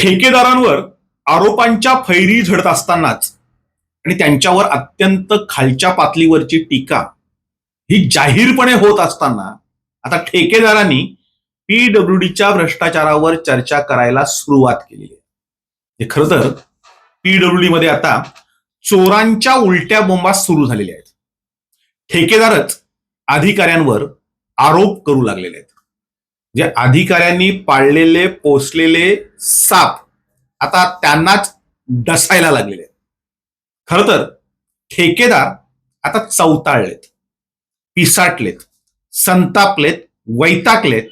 ठेकेदारांवर आरोपांच्या फैरी झडत असतानाच आणि त्यांच्यावर अत्यंत खालच्या पातळीवरची टीका ही जाहीरपणे होत असताना आता ठेकेदारांनी पीडब्ल्यूडीच्या भ्रष्टाचारावर चर्चा करायला सुरुवात केलेली आहे. हे खरं तर पीडब्ल्यूडी मध्ये आता चोरांच्या उलट्या बोंबा सुरू झालेल्या आहेत. ठेकेदारच अधिकाऱ्यांवर आरोप करू लागलेले आहेत. जे अधिकाऱ्यांनी पाळलेले पोसलेले साप आता त्यांनाच डसायला लागलेले खर तर ठेकेदार आता चौताळलेत पिसाटलेत संतापलेत वैताकलेत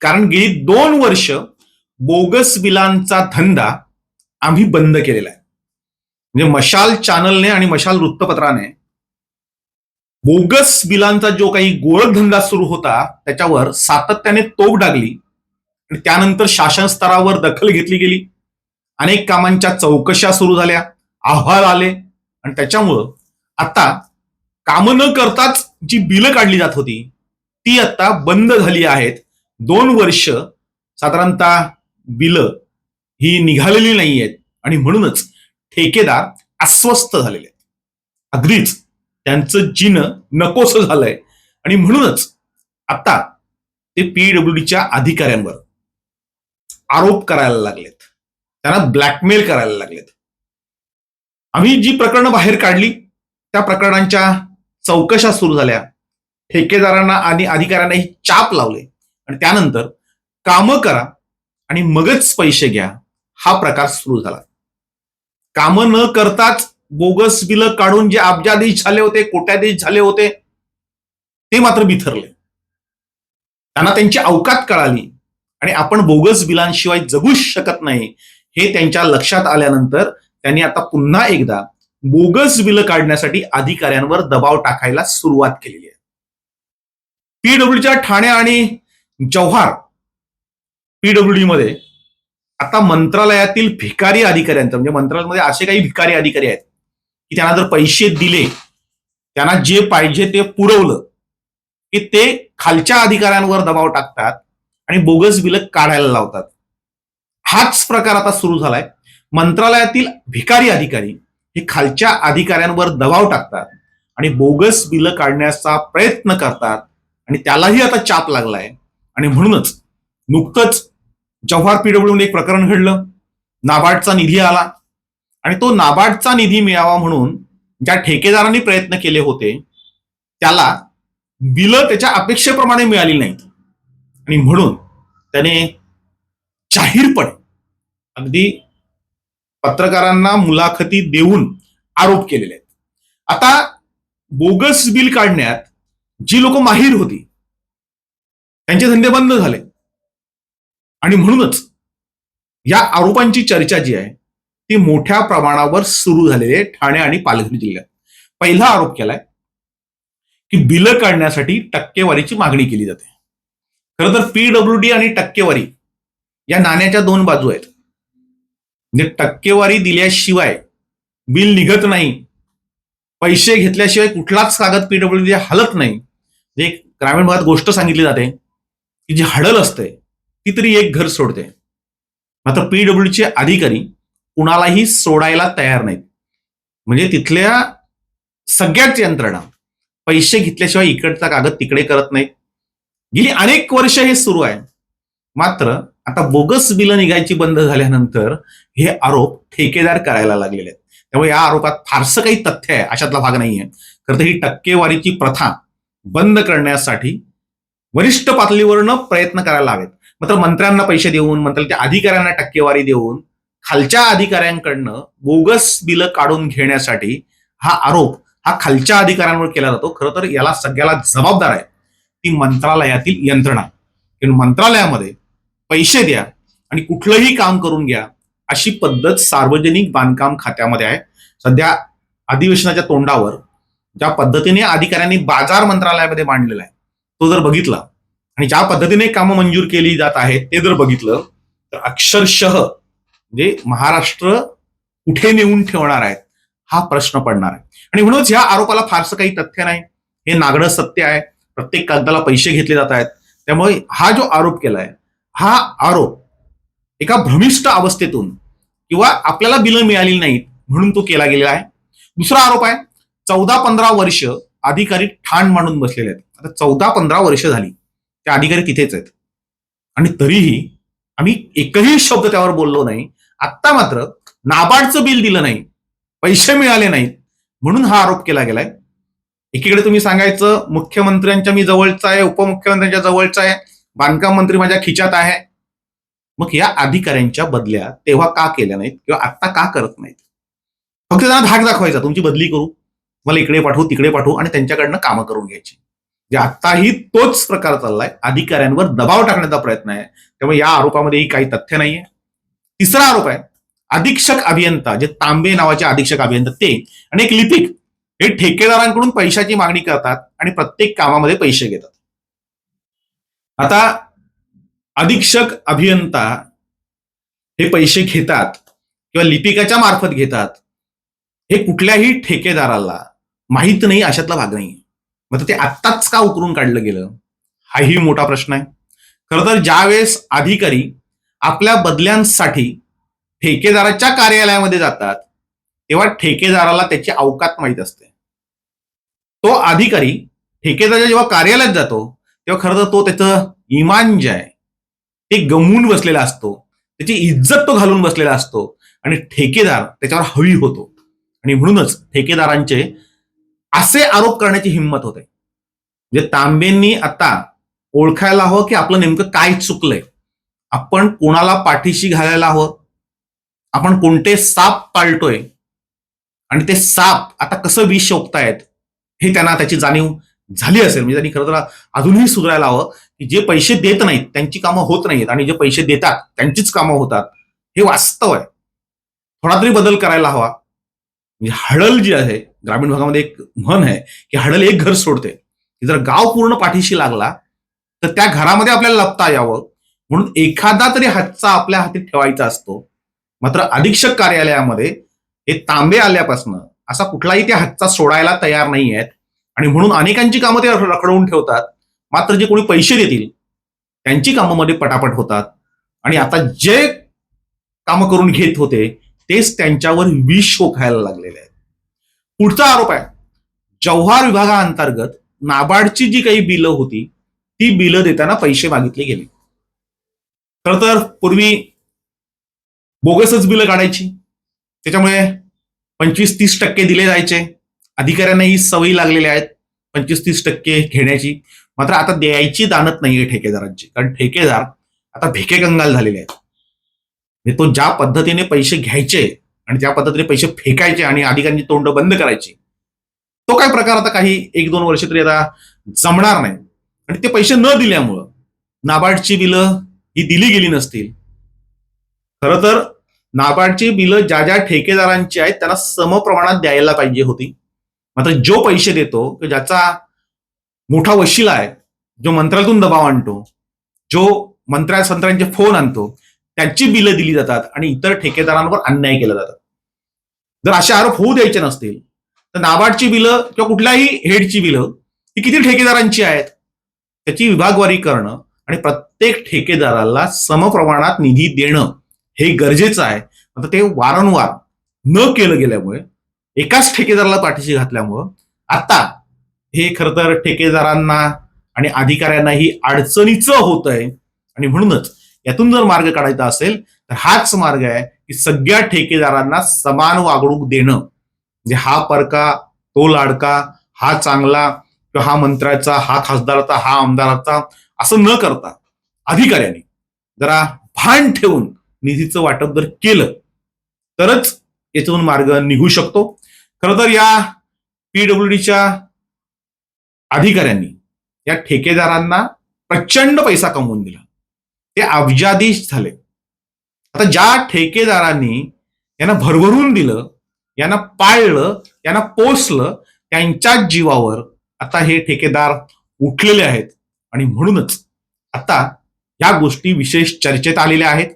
कारण गेली दोन वर्ष बोगस बिलांचा धंदा आम्ही बंद केलेला आहे. म्हणजे मशाल चॅनलने आणि मशाल वृत्तपत्राने बोगस बिलांचा जो काही गोळधंदा सुरू होता त्याच्यावर सातत्याने तोफ डागली. आणि त्यानंतर शासन स्तरावर दखल घेतली गेली. अनेक कामांच्या चौकशा सुरू झाल्या अहवाल आले. आणि त्याच्यामुळं आता कामं न करताच जी बिलं काढली जात होती ती आता बंद झाली आहेत. दोन वर्ष साधारणतः बिलं ही निघालेली नाही आहेत आणि म्हणूनच ठेकेदार अस्वस्थ झालेले आहेत. अगदीच त्यांचं जिन नकोस झालंय. आणि म्हणूनच आता ते पीडब्ल्यूडीच्या अधिकाऱ्यांवर आरोप करायला लागलेत. त्यांना ब्लॅकमेल करायला लागलेत. आम्ही जी प्रकरणं बाहेर काढली त्या प्रकरणांच्या चौकशा सुरू झाल्या. ठेकेदारांना आणि अधिकाऱ्यांनाही चाप लावले. आणि त्यानंतर कामं करा आणि मगच पैसे घ्या. हा प्रकार सुरू झाला. कामं न करताच बोगस बिलं काढून जे अब्जाधीश झाले होते कोट्याधीश झाले होते ते मात्र बिथरले. त्यांना त्यांची अवकात कळाली. आणि आपण बोगस बिलांशिवाय जगूच शकत नाही हे त्यांच्या लक्षात आल्यानंतर त्यांनी आता पुन्हा एकदा बोगस बिलं काढण्यासाठी अधिकाऱ्यांवर दबाव टाकायला सुरुवात केलेली आहे. पीडब्ल्यूच्या ठाणे आणि जव्हार पीडब्ल्यूडी मध्ये आता मंत्रालयातील भिकारी अधिकाऱ्यांचं म्हणजे मंत्रालयामध्ये असे काही भिकारी अधिकारी आहेत की त्यांना जर पैसे दिले त्यांना जे पाहिजे ते पुरवलं की ते खालच्या अधिकाऱ्यांवर दबाव टाकतात आणि बोगस बिलं काढायला लावतात. हाच प्रकार आता सुरू झालाय. मंत्रालयातील भिकारी अधिकारी हे खालच्या अधिकाऱ्यांवर दबाव टाकतात आणि बोगस बिलं काढण्याचा प्रयत्न करतात आणि त्यालाही आता चाप लागलाय. आणि म्हणूनच नुकतंच जव्हार पीडब्ल्यूने एक प्रकरण घडलं. नाबार्डचा निधी आला. आणि तो नाबार्डचा निधी मिळावा म्हणून ज्या ठेकेदारांनी प्रयत्न केले होते त्याला बिलं त्याच्या अपेक्षेप्रमाणे मिळाली नाहीत. आणि म्हणून त्याने जाहीरपणे अगदी पत्रकारांना मुलाखती देऊन आरोप केलेले आहेत. आता बोगस बिल काढण्यात जी लोक माहीर होती त्यांचे धंदे बंद झाले. आणि म्हणूनच या आरोपांची चर्चा जी आहे ती मोठ्या प्रमाणावर सुरू झालेली आहे ठाणे आणि पालघर जिल्ह्यात. पहिला आरोप केलाय की बिलं काढण्यासाठी टक्केवारीची मागणी केली जाते. खरं तर पीडब्ल्यूडी आणि टक्केवारी या नाण्याच्या दोन बाजू आहेत. म्हणजे टक्केवारी दिल्याशिवाय बिल निघत नाही. पैसे घेतल्याशिवाय कुठलाच कागद पीडब्ल्यूडी हलत नाही. जे ग्रामीण भागात गोष्ट सांगितली जाते की जी हडल असते ती तरी एक घर सोडते. मात्र पीडब्ल्यूडीचे अधिकारी कुणालाही सोडायला तयार नाहीत. म्हणजे तिथल्या सगळ्याच यंत्रणा पैसे घेतल्याशिवाय इकडचा कागद तिकडे करत नाहीत. गेली अनेक वर्ष हे सुरू आहे. मात्र आता बोगस बिलं निघायची बंद झाल्यानंतर हे आरोप ठेकेदार करायला लागलेले आहेत. त्यामुळे या आरोपात फारसं काही तथ्य आहे अशातला भाग नाहीये. खरं तर ही टक्केवारीची प्रथा बंद करण्यासाठी वरिष्ठ पातळीवरनं प्रयत्न करायला हवेत. मात्र मंत्र्यांना पैसे देऊन मंत्र्याच्या अधिकाऱ्यांना टक्केवारी देऊन खालच्या अधिकाऱ्यांकडनं बोगस बिलं काढून घेण्यासाठी हा आरोप हा खालच्या अधिकाऱ्यांवर केला जातो. खरं तर याला सगळ्याला जबाबदार आहे. ती मंत्रालयातील यंत्रणा. मंत्रालयामध्ये पैसे द्या आणि कुठलंही काम करून घ्या अशी पद्धत सार्वजनिक बांधकाम खात्यामध्ये आहे. सध्या अधिवेशनाच्या तोंडावर ज्या पद्धतीने अधिकाऱ्यांनी बाजार मंत्रालयामध्ये मांडलेला आहे तो जर बघितला आणि ज्या पद्धतीने कामं मंजूर केली जात आहेत ते जर बघितलं तर अक्षरशः म्हणजे महाराष्ट्र कुठे नेऊन ठेवणार आहेत हा प्रश्न पडणार आहे. आणि म्हणूनच ह्या आरोपाला फारसं काही तथ्य नाही. हे नागडं सत्य आहे. प्रत्येक कागदाला पैसे घेतले जात आहेत. त्यामुळे हा जो आरोप केलाय हा आरोप एका भ्रमिष्ट अवस्थेतून किंवा आपल्याला बिलं मिळाली नाहीत म्हणून तो केला गेलेला आहे. दुसरा आरोप आहे चौदा पंधरा वर्ष अधिकारी ठाण मांडून बसलेले आहेत. आता चौदा पंधरा वर्ष झाली ते अधिकारी तिथेच आहेत. आणि तरीही आम्ही एकही शब्द त्यावर बोललो नाही. आत्ता मात्र नाबार्डचं बिल दिलं नाही पैसे मिळाले नाहीत म्हणून हा आरोप केला गेलाय. एकीकडे तुम्ही सांगायचं मुख्यमंत्र्यांच्या मी जवळचा आहे उपमुख्यमंत्र्यांच्या जवळचा आहे बांधकाम मंत्री माझ्या खिच्यात आहे. मग या अधिकाऱ्यांच्या बदल्या तेव्हा का केल्या नाहीत किंवा आत्ता का करत नाहीत? फक्त त्यांना धाक दाखवायचा तुमची बदली करू. मला इकडे पाठवू तिकडे पाठवू आणि त्यांच्याकडनं कामं करून घ्यायची. जे आत्ताही तोच प्रकार चाललाय अधिकाऱ्यांवर दबाव टाकण्याचा प्रयत्न आहे. त्यामुळे या आरोपामध्येही काही तथ्य नाहीये. तिसरा आरोप आहे. अधीक्षक अभियंता जे तांबे नावाचे अधीक्षक अभियंता ते आणि एक लिपिक हे ठेकेदारांकडून पैशाची मागणी करतात आणि प्रत्येक कामामध्ये पैसे घेतात. आता अधीक्षक अभियंता हे पैसे घेतात किंवा लिपिकाच्या मार्फत घेतात हे कुठल्याही ठेकेदाराला माहीत नाही अशातला भाग नाही मग ते आत्ताच का उकरून काढलं गेलं? हाही मोठा प्रश्न आहे. खरं तर ज्यावेळेस अधिकारी आपल्या बदल्यांसाठी ठेकेदाराच्या कार्यालयामध्ये जातात तेव्हा ठेकेदाराला त्याची अवकात माहीत असते. तो अधिकारी ठेकेदाराच्या जेव्हा कार्यालयात जातो तेव्हा खरं तर तो त्याचं इमान जे आहे ते गमवून बसलेला असतो त्याची इज्जत तो घालून बसलेला असतो आणि ठेकेदार त्याच्यावर हवी होतो. आणि म्हणूनच ठेकेदारांचे असे आरोप करण्याची हिंमत होते. म्हणजे तांबेंनी आता ओळखायला हवं की आपलं नेमकं काय चुकलंय. आपण कोणाला पाठीशी घालायला हवं? आपण कोणते साप पाळतोय? आणि ते साप आता कसं विष शोधतायत हे त्यांना त्याची जाणीव झाली असेल. म्हणजे त्यांनी खरं तर अजूनही सुधारायला हवं की जे पैसे देत नाहीत त्यांची कामं होत नाहीत आणि जे पैसे देतात त्यांचीच कामं होतात. हे वास्तव आहे. थोडा तरी बदल करायला हवा. म्हणजे हडल जी आहे ग्रामीण भागामध्ये एक म्हण आहे की हडल एक घर सोडते. जर गाव पूर्ण पाठीशी लागला तर त्या घरामध्ये आपल्याला लपता यावं. म्हणून एखादा तरी हातचा आपल्या हाती ठेवायचा असतो. मात्र अधीक्षक कार्यालयामध्ये हे तांबे आल्यापासनं असा कुठलाही त्या हातचा सोडायला तयार नाही आहेत आणि म्हणून अनेकांची कामं ते रखडवून ठेवतात. मात्र जे कोणी पैसे देतील त्यांची कामामध्ये पटापट होतात. आणि आता जे कामं करून घेत होते तेच त्यांच्यावर विष खायला लागलेले आहेत. पुढचा आरोप आहे. जव्हार विभागाअंतर्गत नाबार्डची जी काही बिलं होती ती बिलं देताना पैसे मागितले गेले. खर तर पूर्वी बोगसच बिलं काढायची. त्याच्यामुळे पंचवीस तीस टक्के दिले जायचे. अधिकाऱ्यांनाही सवयी लागलेल्या आहेत पंचवीस तीस टक्के घेण्याची. मात्र आता द्यायची दानत नाहीये ठेकेदारांची. कारण ठेकेदार आता भेकेकंगाल झालेले आहेत. म्हणजे तो ज्या पद्धतीने पैसे घ्यायचे आणि ज्या पद्धतीने पैसे फेकायचे आणि अधिकाऱ्यांची तोंड बंद करायची तो काय प्रकार आता काही एक दोन वर्ष तरी आता जमणार नाही. आणि ते पैसे न दिल्यामुळं नाबार्डची बिलं ही दिली गेली नसतील. खर तर नाबार्डची बिलं ज्या ज्या ठेकेदारांची आहेत त्यांना सम प्रमाणात द्यायला पाहिजे होती. मात्र जो पैसे देतो ज्याचा मोठा वशिला आहे जो मंत्र्यातून दबाव आणतो जो मंत्र्या संत्र्यांचे फोन आणतो त्यांची बिलं दिली जातात आणि इतर ठेकेदारांवर अन्याय केला जातात जर असे आरोप होऊ द्यायचे नसतील तर नाबार्डची बिलं किंवा कुठल्याही हेडची बिलं ही किती ठेकेदारांची आहेत त्याची विभागवारी करणं आणि प्रत्येक ठेकेदाराला समप्रमाणात निधी देणं हे गरजेचं आहे. आता ते वारंवार न केलं गेल्यामुळे एकाच ठेकेदाराला पाठीशी घातल्यामुळं आता हे खरं तर ठेकेदारांना आणि अधिकाऱ्यांनाही अडचणीचं होत आहे आणि म्हणूनच यातून जर मार्ग काढायचा असेल तर हाच मार्ग आहे की सगळ्या ठेकेदारांना समान वागणूक देणं. म्हणजे हा परका तो लाडका हा चांगला किंवा हा मंत्र्याचा हा खासदाराचा हा आमदाराचा असं न करता अधिकाऱ्यांनी जरा भान ठेवून निधीचं वाटप जर केलं तरच याच्यातून मार्ग निघू शकतो. खरं तर या पीडब्ल्यूडीच्या अधिकाऱ्यांनी या ठेकेदारांना प्रचंड पैसा कमवून दिला. ते अब्जाधीश झाले. आता ज्या ठेकेदारांनी यांना भरभरून दिलं यांना पाळलं यांना पोसलं त्यांच्याच जीवावर आता हे ठेकेदार उठलेले आहेत. आणि म्हणूनच आता या गोष्टी विशेष चर्चेत आलेल्या आहेत.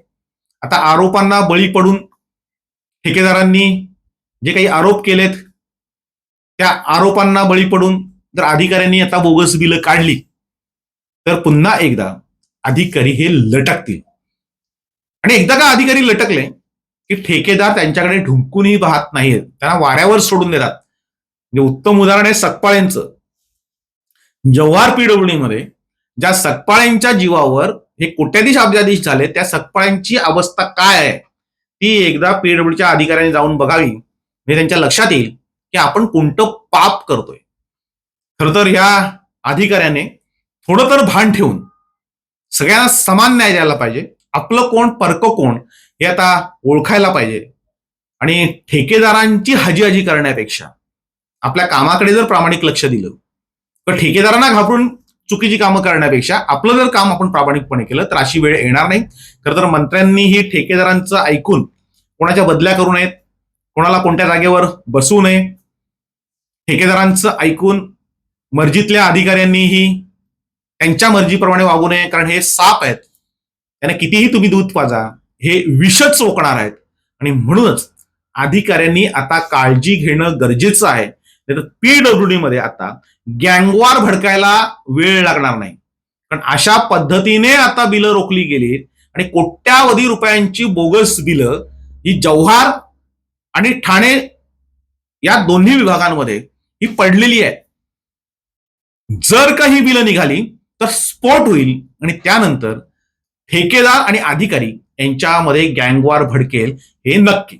आता आरोपांना बळी पडून ठेकेदारांनी जे काही आरोप केलेत त्या आरोपांना बळी पडून जर अधिकाऱ्यांनी आता बोगस बिलं काढली तर पुन्हा एकदा अधिकारी हे लटकतील. आणि एकदा का अधिकारी लटकले की ठेकेदार त्यांच्याकडे ढुंकूनही पाहत नाहीत त्यांना वाऱ्यावर सोडून देतात. म्हणजे उत्तम उदाहरण आहे सकपाळ्यांचं जव्हार पीडब्ल्यूडीमध्ये ज्या सकपाळ्यांच्या जीवावर हे कोट्याधीश अब्जाधीश झाले त्या सकपाळ्यांची अवस्था काय आहे? ती एकदा पीडब्ल्यूच्या अधिकाऱ्यांनी जाऊन बघावी. म्हणजे त्यांच्या लक्षात येईल की आपण कोणतं पाप करतोय. खर तर ह्या अधिकाऱ्याने थोडं तर भान ठेवून सगळ्यांना समान न्याय द्यायला पाहिजे. आपलं कोण परक कोण हे आता ओळखायला पाहिजे. आणि ठेकेदारांची हजीहजी करण्यापेक्षा आपल्या कामाकडे जर प्रामाणिक लक्ष दिलं तर ठेकेदारांना घाबरून चुकीची कामं करण्यापेक्षा आपलं जर काम आपण प्रामाणिकपणे केलं तर अशी वेळ येणार नाही. खरं तर मंत्र्यांनीही ठेकेदारांचं ऐकून कोणाच्या बदल्या करू नयेत कोणाला कोणत्या जागेवर बसू नये ठेकेदारांचं ऐकून मर्जीतल्या अधिकाऱ्यांनीही त्यांच्या मर्जीप्रमाणे वागू नये कारण हे साप आहेत. त्यांना कितीही तुम्ही दूध पाजा हे विषच चोकणार आहेत. आणि म्हणूनच अधिकाऱ्यांनी आता काळजी घेणं गरजेचं आहे. नाही तर पीडब्ल्यूडी मध्ये आता गँगवार भडकायला वेळ लागणार नाही. कारण अशा पद्धतीने आता बिलं रोखली गेली आणि कोट्यावधी रुपयांची बोगस बिलं ही जव्हार आणि ठाणे या दोन्ही विभागांमध्ये ही पडलेली आहे जर का ही बिलं निघाली तर स्फोट होईल आणि त्यानंतर ठेकेदार आणि अधिकारी यांच्यामध्ये गँगवार भडकेल हे नक्की.